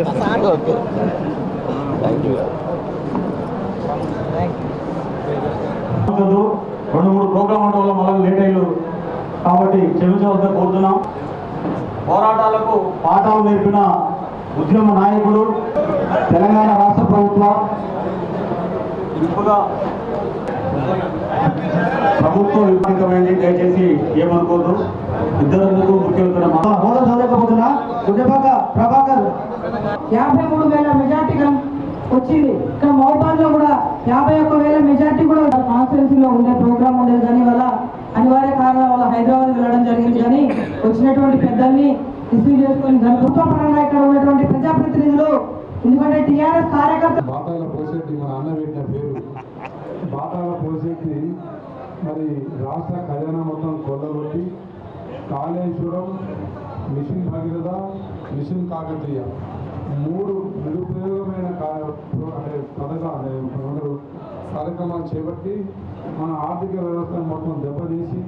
చేస్తాను okay thank you రెండు మూడు ప్రోగ్రామ్ ఉండడం వల్ల మళ్ళీ లేట్ అయ్యారు. కాబట్టి క్షమించవలసిన కోరుతున్నాం. పోరాటాలకు పాఠాలు నేర్పిన ఉద్యమ నాయకుడు తెలంగాణ రాష్ట్ర ప్రభుత్వ ఇప్పుగా ప్రభుత్వం విపరీతమైంది దయచేసి ఏమనుకోదు ఇద్దరు ముఖ్యమంత్రి హోదా చదవకపోతున్నా ఉద్యమక ప్రభాకర్ యాభై మూడు వేల మెజార్టీ వచ్చింది. ఇక్కడ మహబాద్లో కూడా యాభై ఒక్క వేల మెజార్టీ కూడా కాన్స్టిట్యూన్సీలో ఉండే ప్రోగ్రామ్ ఉండేది కానీ వల్ల అనివార్య కారణాల వల్ల హైదరాబాద్ వెళ్ళడం జరిగింది కానీ వచ్చినటువంటి పెద్దల్ని రిసీవ్ చేసుకొని దాని ప్రభుత్వ పరంగా ఇక్కడ ఉన్నటువంటి ప్రజాప్రతినిధులు ఎందుకంటే టీఆర్ఎస్ కార్యకర్త బాటాల పోసేటి మన అన్న పెట్టిన పేరు. బాటాల పోసేటి మరి రాష్ట్ర ఖజానా మొత్తం కొల్లగొట్టి కాళేశ్వరం మిషన్ భగీరథ మిషన్ కాకతీయ. మూడు నిరుపయోగమైన అంటే పథకాలు ఏమంటారు కార్యక్రమాలు చేపట్టి మన ఆర్థిక వ్యవస్థను మొత్తం దెబ్బతీసి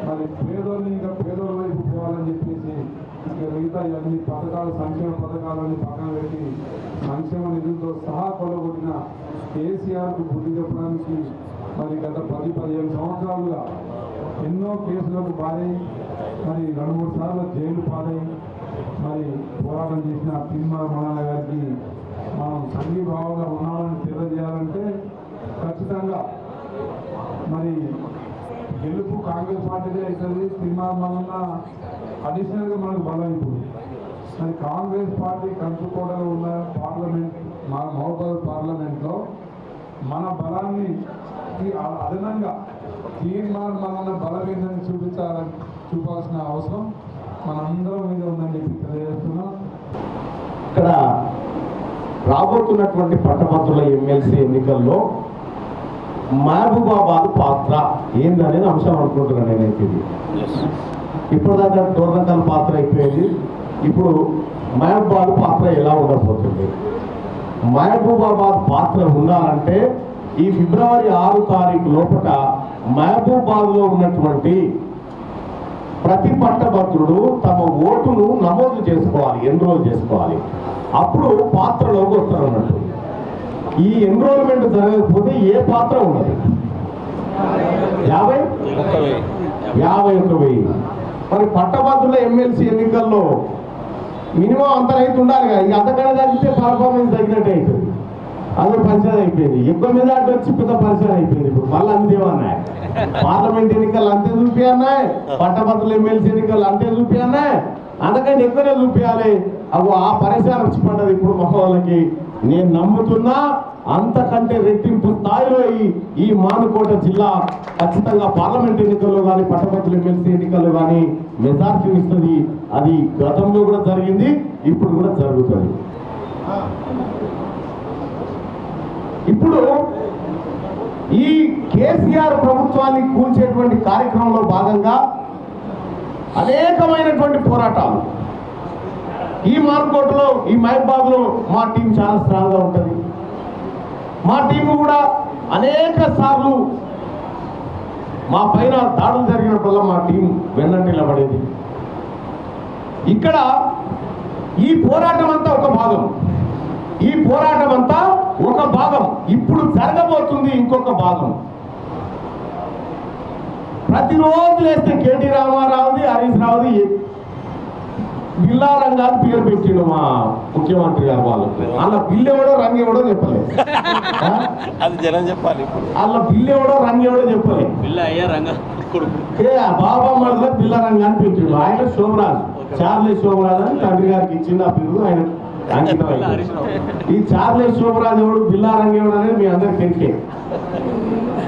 మరి పేదోళ్ళని ఇంకా పేదోళ్ళ వైపు పోవాలని చెప్పేసి ఇక మిగతా అన్ని పథకాలు సంక్షేమ పథకాలని పక్కన పెట్టి సంక్షేమ నిధులతో సహా కొలగొట్టిన కేసీఆర్కు బుద్ధి చెప్పడానికి మరి గత పది పదిహేను సంవత్సరాలుగా ఎన్నో కేసులకు భారీ మరి రెండు మూడు సార్లు జైలు పాలై మరి పోరాటం చేసిన పిమ్మల మనాల గారికి మనం సంఘీభావంగా ఉన్నామని తెలియజేయాలంటే ఖచ్చితంగా మరి గెలుపు కాంగ్రెస్ పార్టీదే అవుతుంది. తీర్మానంగా అడిషనల్గా మనకు బలం ఇప్పుడు. మరి కాంగ్రెస్ పార్టీ కంచుకోవడంలో ఉన్న పార్లమెంట్ మా మహబూబాద్ పార్లమెంట్లో మన బలాన్ని అదనంగా తీర్మానం మన బలం చూపించాలని చూపాల్సిన అవసరం మనందరం మీద ఉందని చెప్పి తెలియజేస్తున్నాం. ఇక్కడ రాబోతున్నటువంటి పట్టభద్రుల ఎమ్మెల్సీ ఎన్నికల్లో మహబూబాబాద్ పాత్ర ఏందనేది అంశం అనుకుంటున్నాను నేనైతే ఇది. ఇప్పటిదాకా టోర్నకల్ పాత్ర అయిపోయింది. ఇప్పుడు మహబూబాబాద్ పాత్ర ఎలా ఉండబోతుంది? మహబూబాబాద్ పాత్ర ఉండాలంటే ఈ ఫిబ్రవరి ఆరు తారీఖు లోపల మహబూబాద్లో ఉన్నటువంటి ప్రతి పట్టభద్రుడు తమ ఓటును నమోదు చేసుకోవాలి ఎన్రోల్ చేసుకోవాలి. అప్పుడు పాత్రలోకి వస్తారు అన్నట్టు ఈ ఎన్రోల్మెంట్ జరగకపోతే ఏ పాత్ర ఉండదు. యాభై? యాభై ఒక్క వెయ్యి. మరి పట్టభద్రుల ఎమ్మెల్సీ ఎన్నికల్లో మినిమం అంత రైతు ఉండాలి కదా. ఇక అంతకన్నా తగ్గితే పర్ఫార్మెన్స్ తగ్గినట్టు అవుతుంది అదే పరిచయం అయిపోయింది. ఎక్కువ మీద అటు వచ్చి పెద్ద పరిచయం అయిపోయింది. ఇప్పుడు మళ్ళీ అంతేమన్నాయి పార్లమెంట్ ఎన్నికలు అంతే చూపియన్నాయి పట్టభద్రుల ఎమ్మెల్సీ ఎన్నికలు అంతే చూపియన్నాయి అందుకని ఎక్కువనే చూపించాలి అవి ఆ పరిసరం వచ్చి పడ్డది ఇప్పుడు మా నేను నమ్ముతున్నా అంతకంటే రెట్టింపు స్థాయిలో ఈ ఈ మానుకోట జిల్లా ఖచ్చితంగా పార్లమెంట్ ఎన్నికల్లో కానీ పట్టభద్రుల ఎమ్మెల్సీ ఎన్నికల్లో కానీ మెజార్టీ ఇస్తుంది. అది గతంలో కూడా జరిగింది ఇప్పుడు కూడా జరుగుతుంది. ఇప్పుడు ఈ కేసీఆర్ ప్రభుత్వాన్ని కూల్చేటువంటి కార్యక్రమంలో భాగంగా అనేకమైనటువంటి పోరాటాలు. ఈ మార్కోట్లో ఈ మహబాద్లో మా టీం చాలా స్ట్రాంగ్గా ఉంటుంది. మా టీం కూడా అనేక సార్లు మా పైన దాడులు జరిగినప్పుడల్లా మా టీం వెన్నంటి నిలబడేది. ఇక్కడ ఈ పోరాటం అంతా ఒక భాగం. ఈ పోరాటం అంతా ఒక భాగం. ఇప్పుడు జరగబోతుంది ఇంకొక భాగం. ప్రతిరోజు లేస్తే కేటీ రామారావుది హరీష్ రావుది బిల్లా రంగాలు పేరు పెట్టిండు మా ముఖ్యమంత్రి గారు వాళ్ళు వాళ్ళ బిల్లు ఎవడో రంగు ఎవడో చెప్పలేదు? అది జనం చెప్పాలి వాళ్ళ బిల్లు ఎవడో రంగు ఎవడో చెప్పలేదు. పిల్ల అయ్యా రంగ కొడుకు. ఏ ఆ బాబా మడల పిల్ల రంగు అని పెట్టిండు. ఆయన శోభరాజు చార్లే శోభరాజు అని తండ్రి గారికి ఇచ్చింది ఆ పిల్లలు ఆయన అంకితం. ఈ చార్లే శోభరాజు ఎవడు బిల్లా రంగు ఎవడు అనేది మీ అందరికి తెలిసే.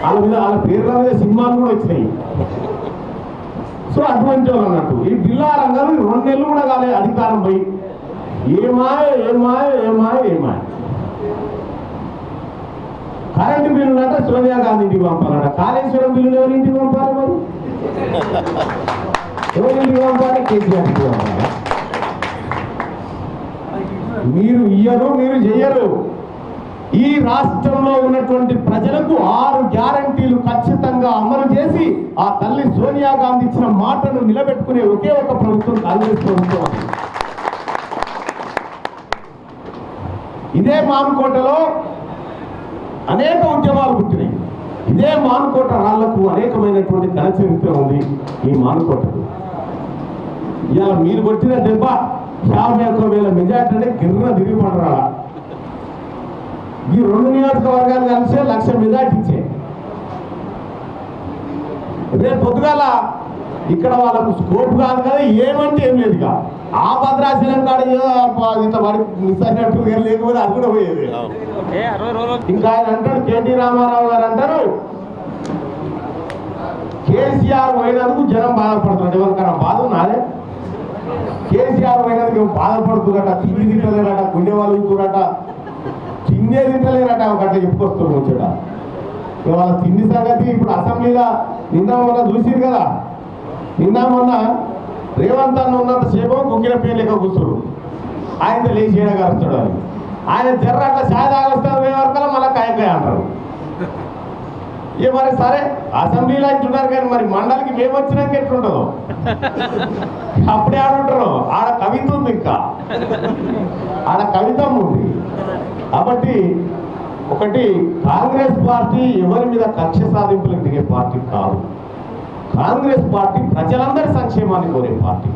వాళ్ళ మీద వాళ్ళ పేర్ల మీద సినిమాలు కూడా వచ్చినాయి. సో అటువంటి వాళ్ళు అన్నట్టు. ఈ జిల్లా రంగాలు రెండు నెలలు కూడా కాలే అధికారం పోయి. ఏమాయ ఏమాయ ఏమాయ ఏమాయ. కరెంటు బిల్లు అంటే సోనియా గాంధీ ఇంటికి పంపాలట. కాళేశ్వరం బిల్లు ఎవరి ఇంటికి పంపాలి మరి? ఎవరి ఇంటికి పంపాలి? కేసీఆర్ ఇంటికి పంపాలి. మీరు ఇయ్యరు మీరు చెయ్యరు. ఈ రాష్ట్రంలో ఉన్నటువంటి ప్రజలకు ఆరు గ్యారంటీలు ఖచ్చితంగా అమలు చేసి ఆ తల్లి సోనియా గాంధీ ఇచ్చిన మాటను నిలబెట్టుకునే ఒకే ఒక ప్రభుత్వం కాంగ్రెస్ ప్రభుత్వం ఇదే మానుకోటలో అనేక ఉద్యమాలు పుట్టినాయి. ఇదే మానుకోట రాళ్ళకు అనేకమైనటువంటి ఘన చరిత్ర ఉంది ఈ మానుకోటకు. ఇలా మీరు కొట్టిన దెబ్బ యాభై ఒక్క వేల మెజార్టీ అంటే గిర్ర తిరిగి పడరా ఈ రెండు నియోజకవర్గాలు కలిసే లక్ష మెజార్టీ ఇచ్చే రేపు పొద్దుగాల ఇక్కడ వాళ్ళకు స్కోప్ కాదు కదా ఏమంటే ఏం లేదు ఇక. ఆ భద్రాచలం కాడ ఇంత మిస్ అయినట్టు లేకపోతే అది కూడా పోయేది. ఇంకా ఆయన అంటాడు కేటీ రామారావు గారు అంటారు కేసీఆర్ పోయినందుకు జనం బాధపడుతున్నాడు ఎవరికైనా బాధ ఉన్నారే కేసీఆర్ పోయినందుకు బాధపడుతున్నట తిండి తింటలేరట గుండె వాళ్ళు తిండే తింటలేరట ఒక అట్లా చెప్పుకొస్తారు ముచ్చట. ఇవాళ తిండి సంగతి ఇప్పుడు అసెంబ్లీలో నిన్న మొన్న చూసిరు కదా. నిన్న మొన్న రేవంత్ అన్న ఉన్నంత సేపు కుక్కిన పేరు లెక్క కూర్చుడు. ఆయన లేచి ఏడగలుస్తాడు అని. ఆయన జర్ర అట్లా ఛాయ్ తాగొస్తాను పోయే వరకు మళ్ళీ కాయకాయ అంటారు. ఏ మరి సరే అసెంబ్లీలో అంటున్నారు కానీ మరి మండలికి మేము వచ్చినాక ఎట్లుంటుందో? అప్పుడే ఆడుంటారు. ఆడ కవిత ఉంది ఇంకా. ఆడ కవితం ఉంది. కాబట్టి ఒకటి కాంగ్రెస్ పార్టీ ఎవరి మీద కక్ష సాధింపులకు దిగే పార్టీ కాదు. కాంగ్రెస్ పార్టీ ప్రజలందరి సంక్షేమాన్ని కోరే పార్టీ.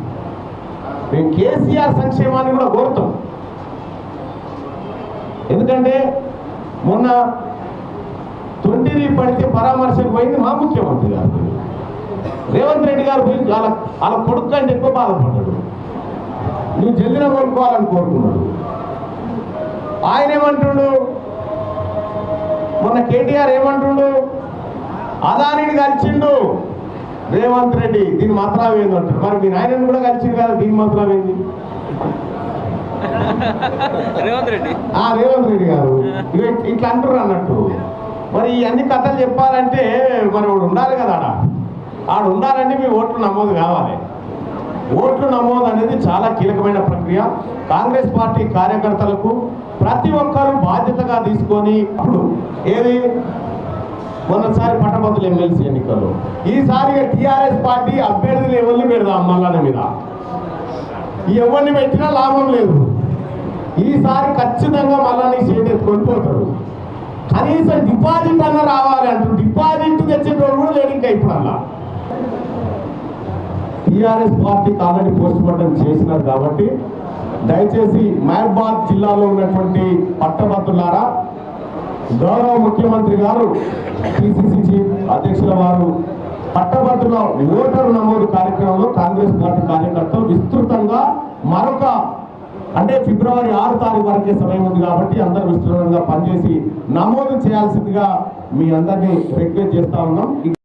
మేము కేసీఆర్ సంక్షేమాన్ని కూడా కోరుతాం. ఎందుకంటే మొన్న తొంటిది పడితే పరామర్శకు పోయింది మా ముఖ్యమంత్రి గారు. రేవంత్ రెడ్డి గారు పోయి వాళ్ళ వాళ్ళ కొడుకు కంటే ఎక్కువ బాధపడ్డాడు. నువ్వు జల్దిన కొనుక్కోవాలని కోరుకున్నాడు. ఆయన ఏమంటుండు? మొన్న కేటీఆర్ ఏమంటుండు? అదానిని కలిసిండు. రేవంత్ రెడ్డి దీని మాత్రం ఏంది అంటారు మరి మీ నాయనని కూడా కలిసిండు కదా దీని మాత్రం ఏంది? రేవంత్ రెడ్డి. ఆ రేవంత్ రెడ్డి గారు. ఇట్లా అంటారు అన్నట్టు. మరి ఈ అన్ని కథలు చెప్పాలంటే మరి వాడు ఉండాలి కదా ఆడ. ఆడ ఉండాలంటే మీ ఓట్లు నమోదు కావాలి. ఓట్లు నమోదు అనేది చాలా కీలకమైన ప్రక్రియ. కాంగ్రెస్ పార్టీ కార్యకర్తలకు ప్రతి ఒక్కరూ బాధ్యతగా తీసుకొని ఇప్పుడు ఏది? మొన్నసారి పట్టభద్రుల ఎమ్మెల్సీ ఎన్నికల్లో. ఈసారి టీఆర్ఎస్ పార్టీ అభ్యర్థులు ఎవరిని పెడదాం మల్లన్న మీద? ఎవరిని పెట్టినా లాభం లేదు. ఈసారి ఖచ్చితంగా మళ్ళా సీట్ కొనిపోతాడు కనీసం డిపాజిట్ అన్న రావాలి అంటారు. డిపాజిట్ తెచ్చేటోడు కూడా లేడు ఇంకా ఇప్పుడు అలా టీఆర్ఎస్ పార్టీకి ఆల్రెడీ పోస్ట్ మార్టం చేసినారు కాబట్టి దయచేసి మహబాద్ జిల్లాలో ఉన్నటువంటి పట్టభద్రులారా గౌరవ ముఖ్యమంత్రి గారు పిసిసి చీఫ్ అధ్యక్షుల వారు పట్టభద్రుల ఓటరు నమోదు కార్యక్రమంలో కాంగ్రెస్ పార్టీ కార్యకర్తలు విస్తృతంగా మరొక అంటే ఫిబ్రవరి ఆరు తారీఖు వరకే సమయం ఉంది కాబట్టి అందరూ విస్తృతంగా పనిచేసి నమోదు చేయాల్సిందిగా మీ అందరినీ రిక్వెస్ట్ చేస్తా ఉన్నాం.